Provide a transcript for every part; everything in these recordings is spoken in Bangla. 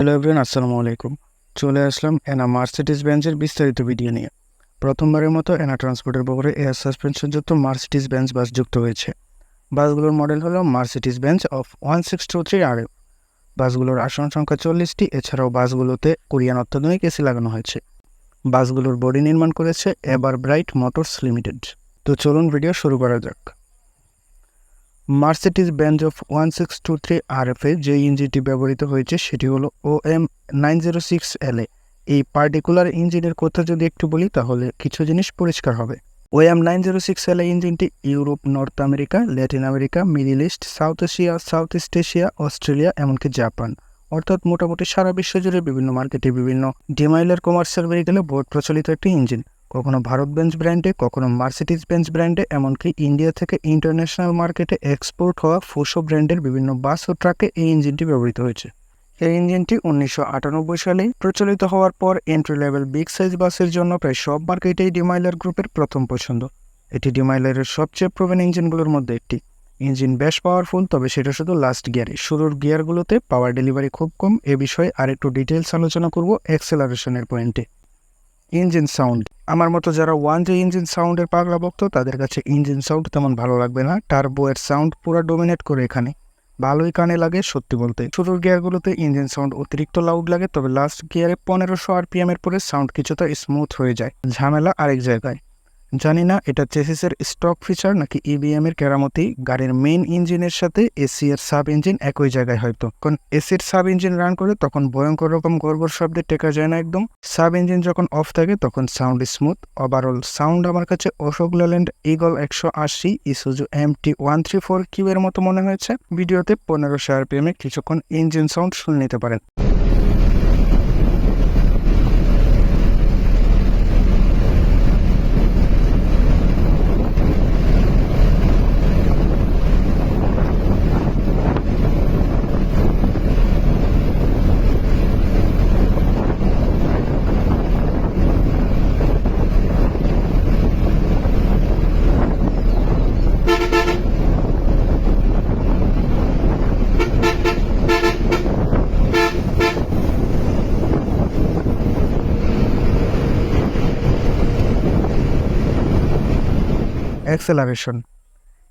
হ্যালো এভরিওয়ান আসসালামু আলাইকুম চলে আসলাম এনা মার্সিডিস বেঞ্চের বিস্তারিত ভিডিও নিয়ে। প্রথমবারের মতো এনা ট্রান্সপোর্টের বহরে এয়ার সাসপেনশনযুক্ত মার্সিডিস বেঞ্চ বাস যুক্ত হয়েছে। বাসগুলোর মডেল হলো Mercedes Benz OF one six two three আর বাসগুলোর আসন সংখ্যা চল্লিশটি, এছাড়াও বাসগুলোতে কোরিয়ান অত্যাধুনিক এসি লাগানো হয়েছে। বাসগুলোর বডি নির্মাণ করেছে এবার ব্রাইট মোটরস লিমিটেড তো চলুন ভিডিও শুরু করা যাক। Mercedes Benz OF one six two three R F A যে ইঞ্জিনটি ব্যবহৃত হয়েছে সেটি হলো O M nine zero six L A. এই পার্টিকুলার ইঞ্জিনের কথা যদি একটু বলি, তাহলে কিছু জিনিস পরিষ্কার হবে। O M nine zero six L ইঞ্জিনটি Europe, North America, Latin America, Middle East, South Asia, South East Asia, Australia, এমনকি জাপান। অর্থাৎ মোটামুটি সারা বিশ্ব জুড়ে বিভিন্ন মার্কেটে বিভিন্ন ডিমাইলার কমার্শিয়াল ভেহিকেলে বহুল প্রচলিত একটি ইঞ্জিন। কখনো ভারত বেঞ্চ ব্র্যান্ডে কখনো মার্সিডিজ বেঞ্চ ব্র্যান্ডে এমনকি ইন্ডিয়া থেকে ইন্টারন্যাশনাল মার্কেটে এক্সপোর্ট হওয়া ফুসো ব্র্যান্ডের বিভিন্ন বাস ও ট্রাকে এই ইঞ্জিনটি ব্যবহৃত হয়েছে। এই ইঞ্জিনটি উনিশশো আটানব্বই সালে প্রচলিত হওয়ার পর এন্ট্রি লেভেল বিগ সাইজ বাসের জন্য প্রায় সব মার্কেটেই ডিমাইলার গ্রুপের প্রথম পছন্দ। এটি ডিমাইলারের সবচেয়ে প্রবীণ ইঞ্জিনগুলোর মধ্যে একটি। ইঞ্জিন বেশ পাওয়ারফুল তবে সেটা শুধু লাস্ট গিয়ারে শুরুর গিয়ারগুলোতে পাওয়ার ডেলিভারি খুব কম। এ বিষয়ে আরেকটু ডিটেলস আলোচনা করব অ্যাক্সেলারেশনের পয়েন্টে ইঞ্জিন সাউন্ড আমার মতো যারা ওয়ান যে ইঞ্জিন সাউন্ডের পাগলা ভক্ত, তাদের কাছে ইঞ্জিন সাউন্ড তেমন ভালো লাগবে না। টার্বো এর সাউন্ড পুরো ডোমিনেট করে এখানে। ভালোই কানে লাগে, সত্যি বলতে। শুরুর গিয়ারগুলোতে ইঞ্জিন সাউন্ড অতিরিক্ত লাউড লাগে, তবে লাস্ট গিয়ারে পনেরোশো আর আরপিএম এর পরে সাউন্ড কিছুটা স্মুথ হয়ে যায়। ঝামেলা আরেক জায়গায়। জানি না, এটা চেসিসের স্টক ফিচার নাকি ইবিএম এর কেরামতি? গাড়ির মেইন ইঞ্জিনের সাথে এসি এর সাব ইঞ্জিন একই জায়গায় হয়তো। কারণ এসির সাব ইঞ্জিন রান করে তখন ভয়ঙ্কর রকম গড়গড় শব্দে টেকা যায় না একদম। সাব ইঞ্জিন যখন অফ থাকে, তখন সাউন্ড স্মুথ ওভারঅল সাউন্ড আমার কাছে অশোক লেল্যান্ড ইগল একশো আশি Isuzu M T one three four কিউবের মতো মনে হয়েছে। ভিডিওতে পনেরোশো আরপিএম কিছুক্ষণ ইঞ্জিন সাউন্ড শুনে নিতে পারেন। অ্যাক্সেলারেশন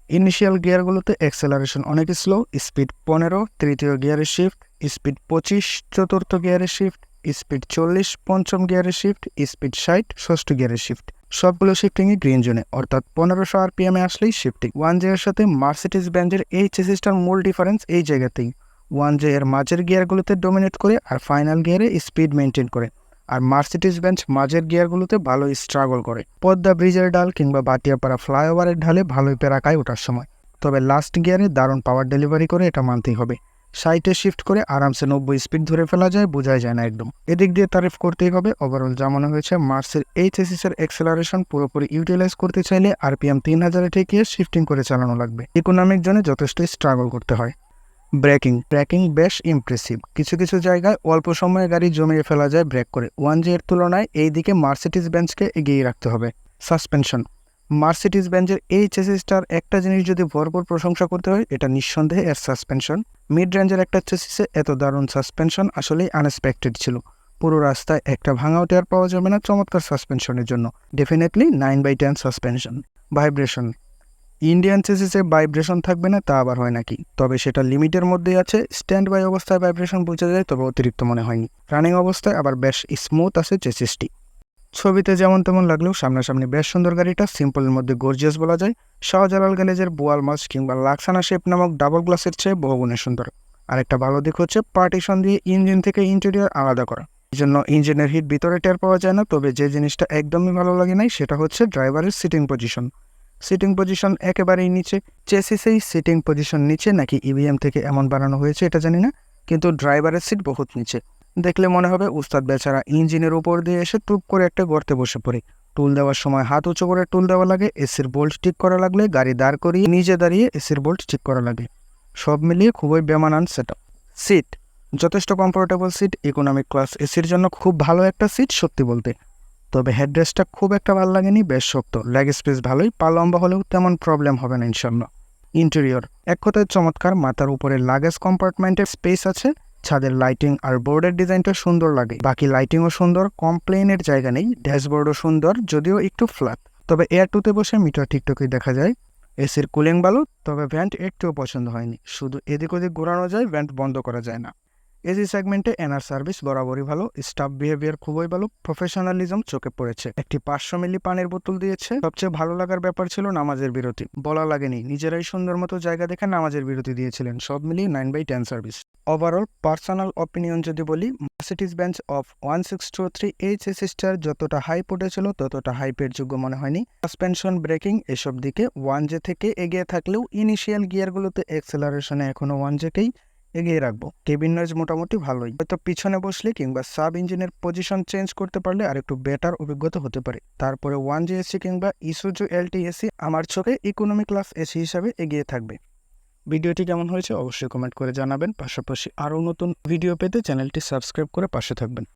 ইনিশিয়াল গিয়ারগুলোতে অ্যাক্সেলারেশন অনেক স্লো স্পিড পনেরো, তৃতীয় গিয়ারে শিফট স্পিড পঁচিশ, চতুর্থ গিয়ারে শিফট স্পিড চল্লিশ, পঞ্চম গিয়ারে শিফট স্পিড ষাট, ষষ্ঠ গিয়ারে শিফট সবগুলো শিফটিংই গ্রিন জোনে অর্থাৎ পনেরোশো আরপিএম এ আসলেই শিফটিং ওয়ান জে এর সাথে মার্সিডিস ব্যান্ডের এই চেসিসটার মূল ডিফারেন্স এই জায়গাতেই। ওয়ান জে এর মাঝের গিয়ারগুলোতে ডোমিনেট করে আর ফাইনাল গিয়ারে স্পিড মেনটেন করে। আর মার্সিডিস বেঞ্চ মাঝের গিয়ারগুলোতে ভালোই স্ট্রাগল করে। পদ্মা ব্রিজের ডাল কিংবা বাটিয়াপাড়া ফ্লাইওভারের ঢালে ভালোই পেরাকায় ওঠার সময়। তবে লাস্ট গিয়ারে দারুণ পাওয়ার ডেলিভারি করে এটা মানতেই হবে। সাইটে শিফট করে আরামসে নব্বই স্পিড ধরে ফেলা যায়, বোঝাই যায় না একদম। এদিক দিয়ে তারিফ করতেই হবে ওভারঅল যা মনে হয়েছে, মার্সের এই এর এক্সেলারেশন পুরোপুরি ইউটিলাইজ করতে চাইলে আরপিএম তিন হাজারে ঠেকিয়ে শিফটিং করে চালানো লাগবে। ইকোনমিক জন্য যথেষ্ট স্ট্রাগল করতে হয়। ব্রেকিং। ব্রেকিং বেশ ইমপ্রেসিভ কিছু কিছু জায়গায় অল্প সময়ে গাড়ি জমিয়ে ফেলা যায় ব্রেক করে। ওয়ান জি এর তুলনায় এই দিকে মার্সিডিস বেঞ্চকে এগিয়ে রাখতে হবে। সাসপেনশন মার্সিডিস বেঞ্চের এই চেসিসটার একটা জিনিস যদি ভরপুর প্রশংসা করতে হয়, এটা নিঃসন্দেহে এর সাসপেনশন মিড রেঞ্জের একটা চেসিসে এত দারুণ সাসপেনশন আসলেই আনএক্সপেক্টেড ছিল। পুরো রাস্তায় একটা ভাঙাও টেয়ার পাওয়া যাবে না চমৎকার সাসপেনশনের জন্য। Definitely nine by ten suspension vibration Indian চেসিসে vibration থাকবে না, তা আবার হয় নাকি? তবে সেটা লিমিটের মধ্যেই আছে স্ট্যান্ড বাই অবস্থায় ভাইব্রেশন বোঝা যায় তবে অতিরিক্ত মনে হয়নি। রানিং অবস্থায় আবার বেশ স্মুথ আছে চেসিসটি ছবিতে যেমন তেমন লাগলেও সামনাসামনি বেশ সুন্দর গাড়িটা সিম্পলের মধ্যে গর্জিয়াস বলা যায়। শাহজালাল গ্যালেজের বোয়াল মাছ কিংবা লাক্সানা শেপ নামক ডাবল গ্লাসের চেয়ে বহুগুণে সুন্দর। আরেকটা ভালো দিক হচ্ছে পার্টিশন দিয়ে ইঞ্জিন থেকে ইন্টেরিয়ার আলাদা করা। এই জন্য ইঞ্জিনের হিট ভিতরে টের পাওয়া যায় না, তবে যে জিনিসটা একদমই ভালো লাগে নাই, সেটা হচ্ছে ড্রাইভারের সিটিং পজিশন সিটিং পজিশন একেবারেই নিচে, চেসিসেই সিটিং পজিশন নিচে নাকি ইভিএম থেকে এমন বানানো হয়েছে এটা জানি না, কিন্তু ড্রাইভারের সিট বহুত নিচে। দেখলে মনে হবে উস্তাদ বেচারা ইঞ্জিনের উপর দিয়ে এসে টুপ করে একটা গর্তে বসে পড়ে। টুল দেওয়ার সময় হাত উঁচু করে টুল দেওয়া লাগে, এসির বোল্ট ঠিক করা লাগলে গাড়ি দাঁড় করিয়ে নিজে দাঁড়িয়ে এসির বোল্ট ঠিক করা লাগে। সব মিলিয়ে খুবই বেমানান সেট সিট, যথেষ্ট কমফোর্টেবল সিট ইকোনমিক ক্লাস এসির জন্য খুব ভালো একটা সিট সত্যি বলতে। তবে হেডরেস্টটা খুব একটা ভালো লাগেনি, বেশ শক্ত। লেগ স্পেস ভালোই, পা লম্বা হলেও তেমন প্রবলেম হবে না ইনশাল্লাহ ইন্টেরিয়র এক কথায় চমৎকার, মাথার উপরে লাগেজ কম্পার্টমেন্টের স্পেস আছে, ছাদের লাইটিং আর বোর্ডের ডিজাইনটা সুন্দর লাগে। বাকি লাইটিংও সুন্দর কমপ্লেনের জায়গা নেই ড্যাশবোর্ডও সুন্দর, যদিও একটু ফ্ল্যাট তবে এয়ার টুতে বসে মিটার ঠিকঠাকই দেখা যায়। এসির কুলিং ভালো তবে ভ্যান্ট একটুও পছন্দ হয়নি। শুধু এদিক ওদিক ঘোরানো যায় ভ্যান্ট বন্ধ করা যায় না। এসি সেগমেন্টে এনার সার্ভিস বরাবরই ভালো, স্টাফ বিহেভিয়ার খুবই ভালো, প্রফেশনালিজম চোখে পড়েছে। একটি পাঁচশো মিলি পানের বোতল দিয়েছে। সবচেয়ে ভালো লাগার ব্যাপার ছিল নামাজের বিরতি। বলা লাগেনি, নিজেরাই সুন্দর মতো জায়গা দেখে নামাজের বিরতি দিয়েছিলেন। সব মিলিয়ে nine by ten service overall personal opinion যদি বলি Mercedes Benz OF one six two three H S star যতটা হাইপ উঠেছিল, ততটা হাইপের যোগ্য মনে হয়নি। সাসপেনশন ব্রেকিং এসব দিকে ওয়ান জে থেকে এগিয়ে থাকলেও ইনিশিয়াল গিয়ারগুলোতে এক্সেলারেশনে এখনও ওয়ান জেকেই এগিয়ে রাখব। কেবিন নয়েজ মোটামুটি ভালোই। হয়তো পিছনে বসলে কিংবা সাব ইঞ্জিনের পজিশন চেঞ্জ করতে পারলে আর একটু বেটার অভিজ্ঞতা হতে পারে। তারপরে ওয়ান জি এসি কিংবা ইসুজু এলটি এসি আমার চোখে ইকোনমি ক্লাস এসি হিসাবে এগিয়ে থাকবে। ভিডিওটি কেমন হয়েছে অবশ্যই কমেন্ট করে জানাবেন। পাশাপাশি আরও নতুন ভিডিও পেতে চ্যানেলটি সাবস্ক্রাইব করে পাশে থাকবেন।